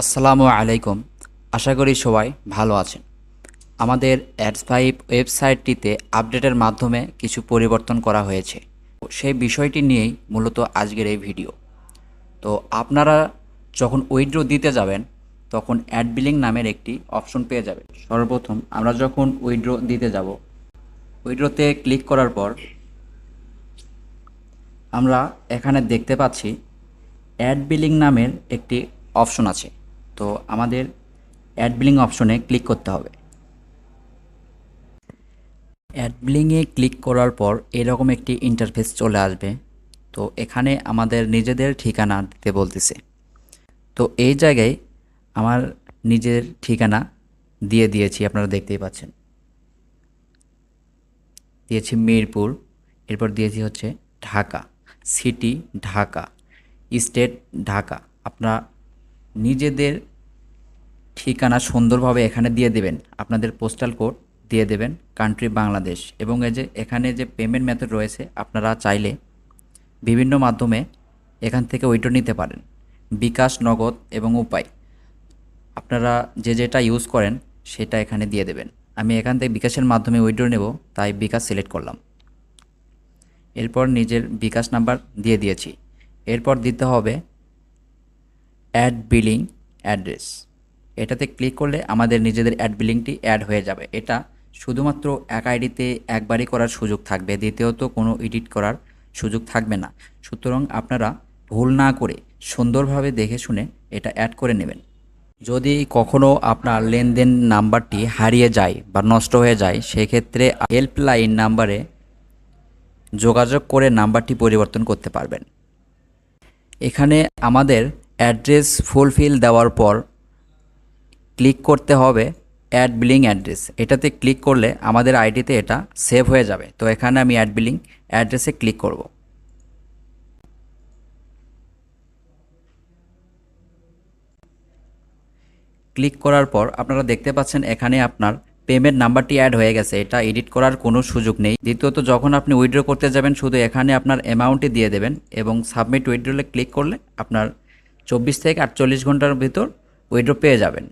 আসসালামু আলাইকুম। আশা করি সবাই ভালো আছেন। আমাদের অ্যাডস ফাইভ ওয়েবসাইটটিতে আপডেটের মাধ্যমে কিছু পরিবর্তন করা হয়েছে। সেই বিষয়টি নিয়েই মূলত আজকের এই ভিডিও। তো আপনারা যখন উইড্রো দিতে যাবেন, তখন অ্যাড বিলিং নামের একটি অপশন পেয়ে যাবেন। সর্বপ্রথম আমরা যখন উইড্রো দিতে যাব উইড্রোতে ক্লিক করার পর আমরা এখানে দেখতে পাচ্ছি অ্যাড বিলিং নামের একটি অপশন আছে। তো আমাদের অ্যাড বিলিং অপশনে ক্লিক করতে হবে। অ্যাড বিলিংয়ে ক্লিক করার পর এরকম একটি ইন্টারফেস চলে আসবে। তো এখানে আমাদের নিজেদের ঠিকানা দিতে বলতেছে। তো এই জায়গায় আমার নিজের ঠিকানা দিয়ে দিয়েছি, আপনারা দেখতেই পাচ্ছেন। দিয়েছি মিরপুর, এরপর দিয়েছি হচ্ছে ঢাকা সিটি ঢাকা স্টেট ঢাকা। আপনারা নিজেদের ঠিকানা সুন্দরভাবে এখানে দিয়ে দেবেন। আপনাদের পোস্টাল কোড দিয়ে দেবেন কান্ট্রি বাংলাদেশ এবং এই যে এখানে যে পেমেন্ট মেথড রয়েছে, আপনারা চাইলে বিভিন্ন মাধ্যমে এখান থেকে উইড্রো নিতে পারেন। বিকাশ, নগদ এবং উপায়। আপনারা যে যেটা ইউজ করেন, সেটা এখানে দিয়ে দেবেন। আমি এখান থেকে বিকাশের মাধ্যমে উইড্রো নেব, তাই বিকাশ সিলেক্ট করলাম। এরপর নিজের বিকাশ নাম্বার দিয়ে দিয়েছি। এরপর দিতে হবে অ্যাড বিলিং অ্যাড্রেস এটাতে ক্লিক করলে আমাদের নিজেদের অ্যাড বিলিংটি অ্যাড হয়ে যাবে। এটা শুধুমাত্র এক আইডিতে একবারই করার সুযোগ থাকবে। দ্বিতীয়ত কোনো এডিট করার সুযোগ থাকবে না। সুতরাং আপনারা ভুল না করে সুন্দরভাবে দেখে শুনে এটা অ্যাড করে নেবেন। যদি কখনও আপনার লেনদেন নাম্বারটি হারিয়ে যায় বা নষ্ট হয়ে যায়, সেক্ষেত্রে হেল্পলাইন নাম্বারে যোগাযোগ করে নাম্বারটি পরিবর্তন করতে পারবেন। এখানে আমাদের অ্যাড্রেস ফুলফিল দেওয়ার পর ক্লিক করতে হবে অ্যাড বিলিং অ্যাড্রেস। এটাতে ক্লিক করলে আমাদের আইডিতে এটা সেভ হয়ে যাবে। তো এখানে আমি অ্যাড বিলিং অ্যাড্রেসে ক্লিক করব। ক্লিক করার পর আপনারা দেখতে পাচ্ছেন এখানে আপনার পেমেন্ট নাম্বারটি অ্যাড হয়ে গেছে। এটা এডিট করার কোনো সুযোগ নেই। দ্বিতীয়ত, যখন আপনি উইথড্র করতে যাবেন, শুধু এখানে আপনার অ্যামাউন্টটি দিয়ে দেবেন এবং সাবমিট উইথড্রলে ক্লিক করলে আপনার চব্বিশ থেকে আটচল্লিশ ঘণ্টার ভিতর উইড্রো পেয়ে যাবেন।